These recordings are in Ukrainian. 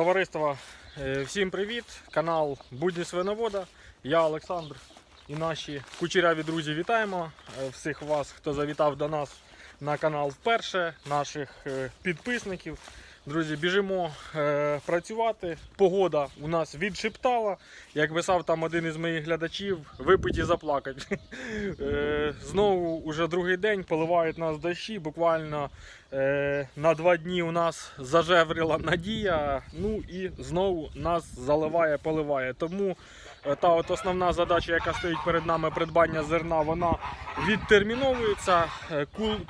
Товариство, е, всім привіт! Канал Будні Свиновода. Я Олександр і наші кучеряві друзі вітаємо е, всіх вас, хто завітав до нас на канал вперше, наших е, підписників. Друзі, біжимо е, працювати. Погода у нас відшептала. Як писав там один із моїх глядачів, випиті заплакати. Е, знову уже другий день поливають нас дощі. Буквально е, на два дні у нас зажевріла надія. Ну і знову нас заливає, поливає. Тому е, та от основна задача, яка стоїть перед нами, придбання зерна, вона відтерміновується. Е,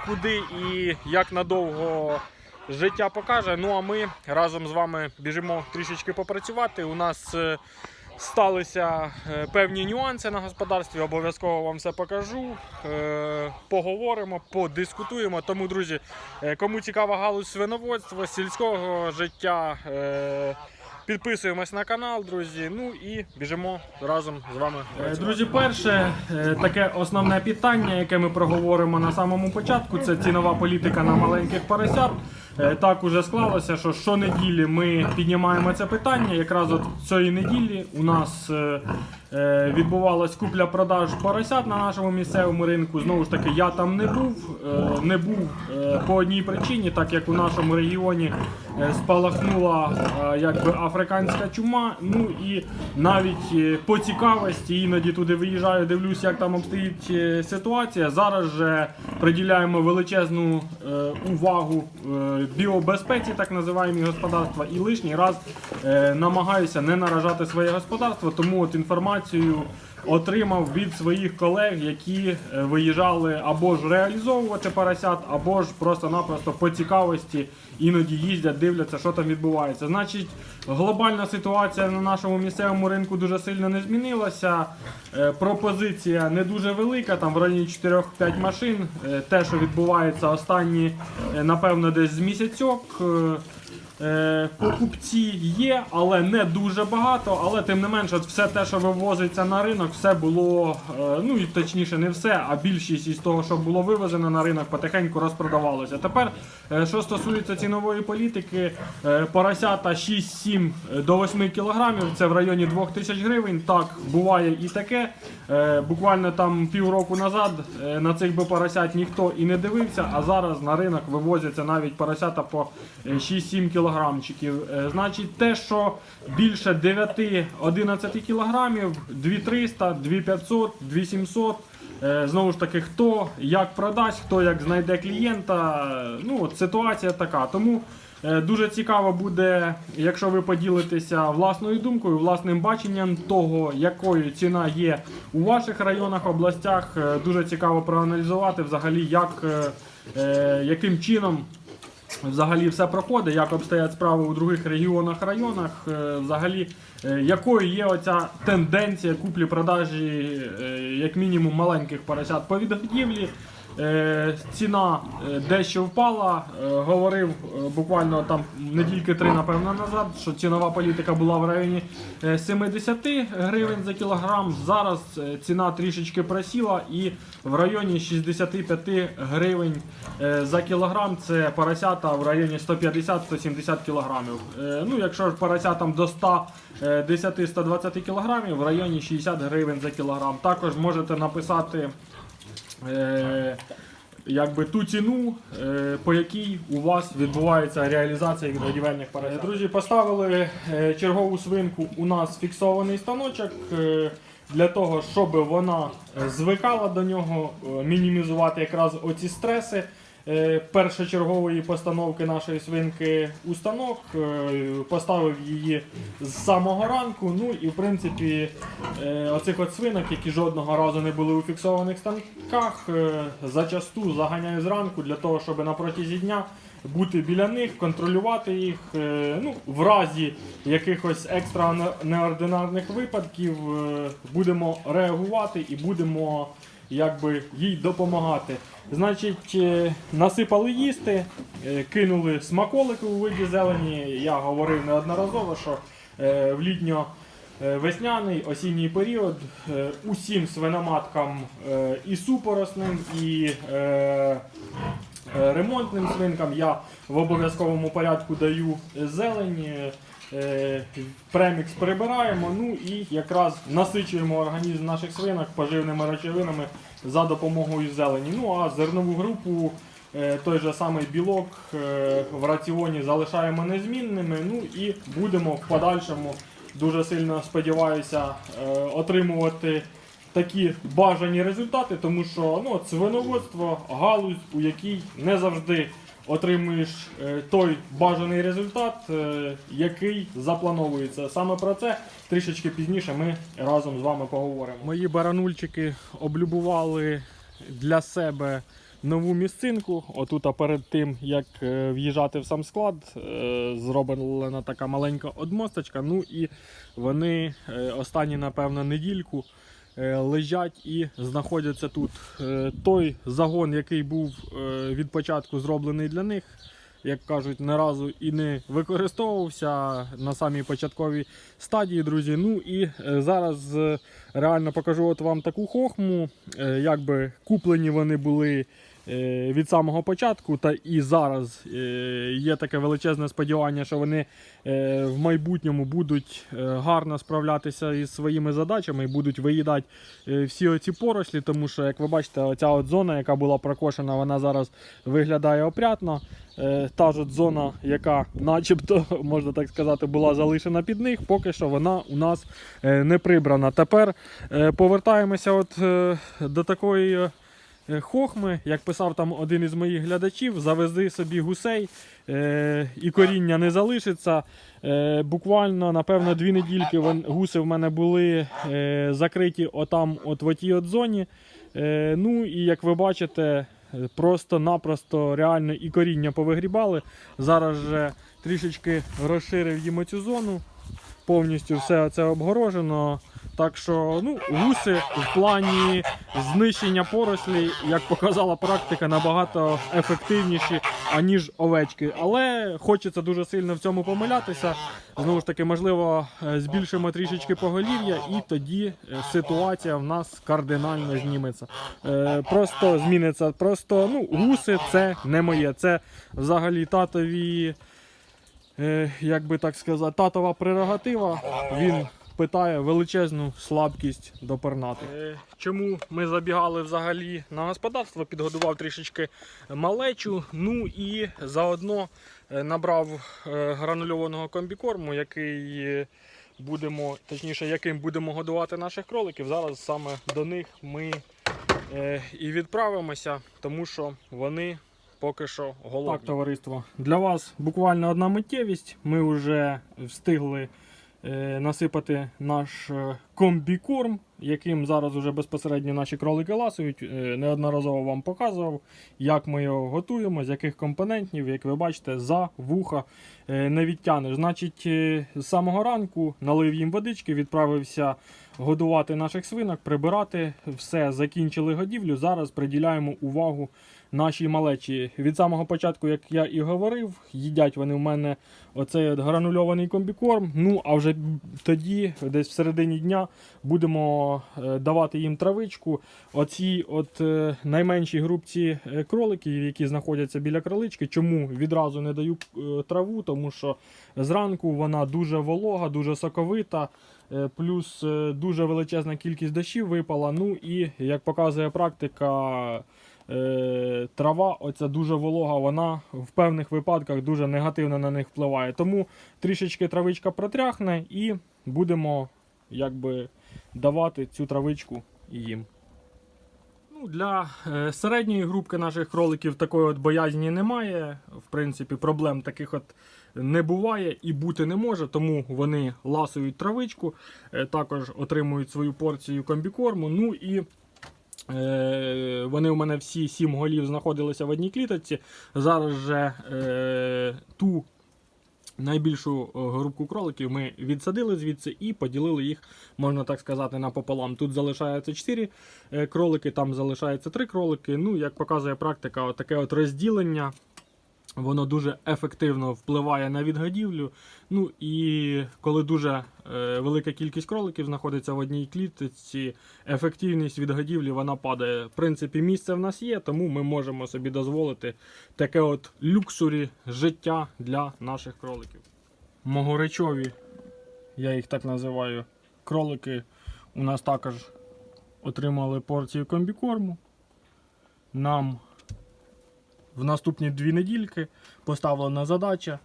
Куди і як надовго життя покаже. Ну а ми разом з вами біжимо трішечки попрацювати. У нас е, сталися е, певні нюанси на господарстві. Обов'язково вам все покажу. Е, Поговоримо, подискутуємо. Тому, друзі, кому цікава галузь свиноводства, сільського життя. Підписуємось на канал, друзі. Ну і біжимо разом з вами. Друзі, перше таке основне питання, яке ми проговоримо на самому початку, це цінова політика на маленьких поросят. Е, Так уже склалося, що щонеділі ми піднімаємо це питання. Якраз от цієї неділі у нас е, відбувалась купля-продаж поросят на нашому місцевому ринку. Знову ж таки, я там не був. е, Не був е, по одній причині, так як у нашому регіоні е, спалахнула е, якби африканська чума. Ну і навіть е, по цікавості іноді туди виїжджаю, дивлюсь, як там обстоїть е, ситуація. Зараз же приділяємо величезну е, увагу е, біобезпеці, так називаємо господарства, і лишній раз е, намагаюся не наражати своє господарство, тому от інформацію. Отримав від своїх колег, які е, виїжджали або ж реалізовувати поросят, або ж просто-напросто по цікавості іноді їздять, дивляться, що там відбувається. Значить, глобальна ситуація на нашому місцевому ринку дуже сильно не змінилася. Е, Пропозиція не дуже велика, там в районі 4-5 машин. Е, Те, що відбувається останні, напевно, десь з місяцьок. Е, Покупці є, але не дуже багато. Але тим не менше, все те, що вивозиться на ринок, все було, е, ну і точніше, не все, а більшість із того, що було вивезено на ринок, потихеньку розпродавалося. Тепер, е, що стосується цінової політики, поросята 6-7 до 8 кілограмів, це в районі 2000 гривень. Так, буває і таке. Буквально там півроку назад на цих би поросят ніхто і не дивився, а зараз на ринок вивозяться навіть поросята по е, 6-7 кілограмчиків. Е, Значить, те, що більше 9-11 кілограмів, 2300, 2500, 2700. Е, Знову ж таки, хто як продасть, хто як знайде клієнта. Ну, от ситуація така. Тому е, дуже цікаво буде, якщо ви поділитеся власною думкою, власним баченням того, якою ціна є у ваших районах, областях. Е, Дуже цікаво проаналізувати взагалі, як, яким чином взагалі все проходить, як обстоять справи у других регіонах, районах, е, взагалі, е, якою є оця тенденція куплі-продажі, е, як мінімум, маленьких поросят по відгодівлі. Е, Ціна е, дещо впала. Е, Говорив буквально там недільки три, напевно, назад, що цінова політика була в районі е, 70 гривень за кілограм. Зараз ціна трішечки просіла і в районі 65 гривень за кілограм. Це поросята в районі 150-170 кілограмів. Ну, якщо поросятам до 110-120 кілограмів, в районі 60 гривень за кілограм. Також можете написати е, якби ту ціну, е, по якій у вас відбувається реалізація відгодівельних поросят. Друзі, поставили е, чергову свинку у нас фіксований станочок. е, Для того, щоб вона е, звикала до нього, е, мінімізувати якраз оці стреси е, першочергової постановки нашої свинки у станок. Е, Поставив її з самого ранку. Ну і в принципі е, оцих от свинок, які жодного разу не були у фіксованих станках, е, зачасту заганяю зранку для того, щоб на протязі дня бути біля них, контролювати їх. е, Ну, в разі якихось екстра неординарних випадків е, будемо реагувати і будемо якби їй допомагати. Значить, е, насипали їсти, е, кинули смаколики у виді зелені. Я говорив неодноразово, що е, в літньо весняний осінній період усім свиноматкам і супоросним, і ремонтним свинкам я в обов'язковому порядку даю зелень. Е, премікс прибираємо, ну і якраз насичуємо організм наших свинок поживними речовинами за допомогою зелені. Ну а зернову групу, е, той же самий білок е, в раціоні залишаємо незмінними. Ну і будемо в подальшому дуже сильно сподіваюся отримувати такі бажані результати, тому що ну, свиноводство галузь, у якій не завжди отримуєш е, той бажаний результат, е, який заплановується. Саме про це трішечки пізніше ми разом з вами поговоримо. Мої баранульчики облюбували для себе нову місцинку. Отут а перед тим, як е, в'їжджати в сам склад, зроблена така маленька одмосточка. Ну і вони останні, напевно, недільку лежать і знаходяться тут. Е, Той загон, який був е, від початку зроблений для них, як кажуть, не разу і не використовувався на самій початковій стадії, друзі. Ну і е, зараз е, реально покажу от вам таку хохму. Е, Якби куплені вони були е, від самого початку, та і зараз е, є таке величезне сподівання, що вони е, в майбутньому будуть е, гарно справлятися із своїми задачами і будуть виїдати е, всі оці порослі, тому що, як ви бачите, оця от зона, яка була прокошена, вона зараз виглядає опрятно. Е, Та ж от зона, яка начебто, можна так сказати, була залишена під них, поки що вона у нас е, не прибрана. Тепер е, повертаємося от е, до такої е, хохми, як писав там один із моїх глядачів, завези собі гусей е, і коріння не залишиться. Е, буквально, напевно, дві недільки гуси в мене були е, закриті отам, от в отій от зоні. Е, ну і як ви бачите, е, просто-напросто реально і коріння повигрібали. Зараз же трішечки розширив їм оцю зону. Повністю все це обгорожено. Так що ну, гуси в плані знищення порослі, як показала практика, набагато ефективніші, аніж овечки. Але хочеться дуже сильно в цьому помилятися. Знову ж таки, можливо, е, збільшимо трішечки поголів'я, і тоді е, ситуація в нас кардинально зніметься. Е, Просто зміниться. Просто ну, гуси це не моє. Це взагалі татові як би так сказати, татова прерогатива. Він питає величезну слабкість до пернатих. Е, Чому ми забігали взагалі на господарство? Підгодував трішечки малечу. Ну і заодно е, набрав е, гранульованого комбікорму, який е, будемо, точніше, яким будемо годувати наших кроликів. Зараз саме до них ми е, і відправимося, тому що вони поки що голодні. Так, товариство. Для вас буквально одна миттєвість. Ми вже встигли е, насипати наш е, комбікорм, яким зараз уже безпосередньо наші кролики ласують. Е, неодноразово вам показував, як ми його готуємо, з яких компонентів, як ви бачите, за вуха е, не відтянеш. Значить, е, з самого ранку налив їм водички, відправився годувати наших свинок, прибирати. Все, закінчили годівлю. Зараз приділяємо увагу нашій малечі. Від самого початку, як я і говорив, їдять вони в мене оцей гранульований комбікорм. Ну а вже тоді, десь в середині дня, будемо е, давати їм травичку. Оці от е, найменші групці е, кроликів, які знаходяться біля кролички. Чому відразу не даю траву? Тому що зранку вона дуже волога, дуже соковита. Плюс дуже величезна кількість дощів випала. Ну і як показує практика, трава, оця дуже волога, вона в певних випадках дуже негативно на них впливає. Тому трішечки травичка протряхне і будемо якби давати цю травичку їм. Ну, для е, середньої групки наших кроликів такої от боязні немає. В принципі, проблем таких от не буває і бути не може, тому вони ласують травичку, е, також отримують свою порцію комбікорму. Ну і е, вони у мене всі сім голів знаходилися в одній кліточці. Зараз же ту найбільшу е, групку кроликів ми відсадили звідси і поділили їх, можна так сказати, напополам. Тут залишається 4 е, кролики, там залишається 3 кролики. Ну, як показує практика, таке от розділення. Воно дуже ефективно впливає на відгодівлю. Ну і коли дуже е, велика кількість кроликів знаходиться в одній клітці, ефективність відгодівлі вона падає. В принципі, місце в нас є, тому ми можемо собі дозволити таке от люксурі життя для наших кроликів. могоречові, я їх так називаю, кролики у нас також отримали порцію комбікорму. Нам в наступні дві недільки поставлена задача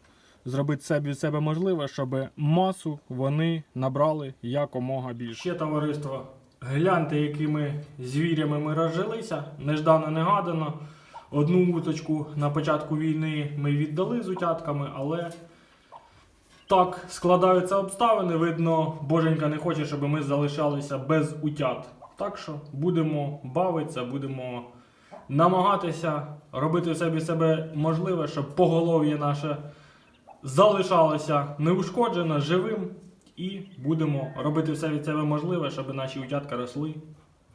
зробити все себе можливе, щоб масу вони набрали якомога більше. Ще товариство, гляньте, якими звірями ми розжилися. Неждано негадано. Одну уточку на початку війни ми віддали з утятками, але так складаються обставини. Видно, Боженька не хоче, щоб ми залишалися без утят. Так що будемо бавитися, будемо намагатися робити від себе можливе, щоб поголов'я наше залишалося неушкоджено, живим. І будемо робити все від себе можливе, щоб наші утятка росли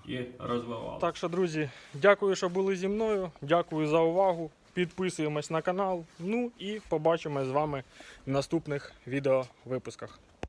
і розвивали. Так що, друзі, дякую, що були зі мною. Дякую за увагу. Підписуємось на канал. Ну і побачимось з вами в наступних відеовипусках.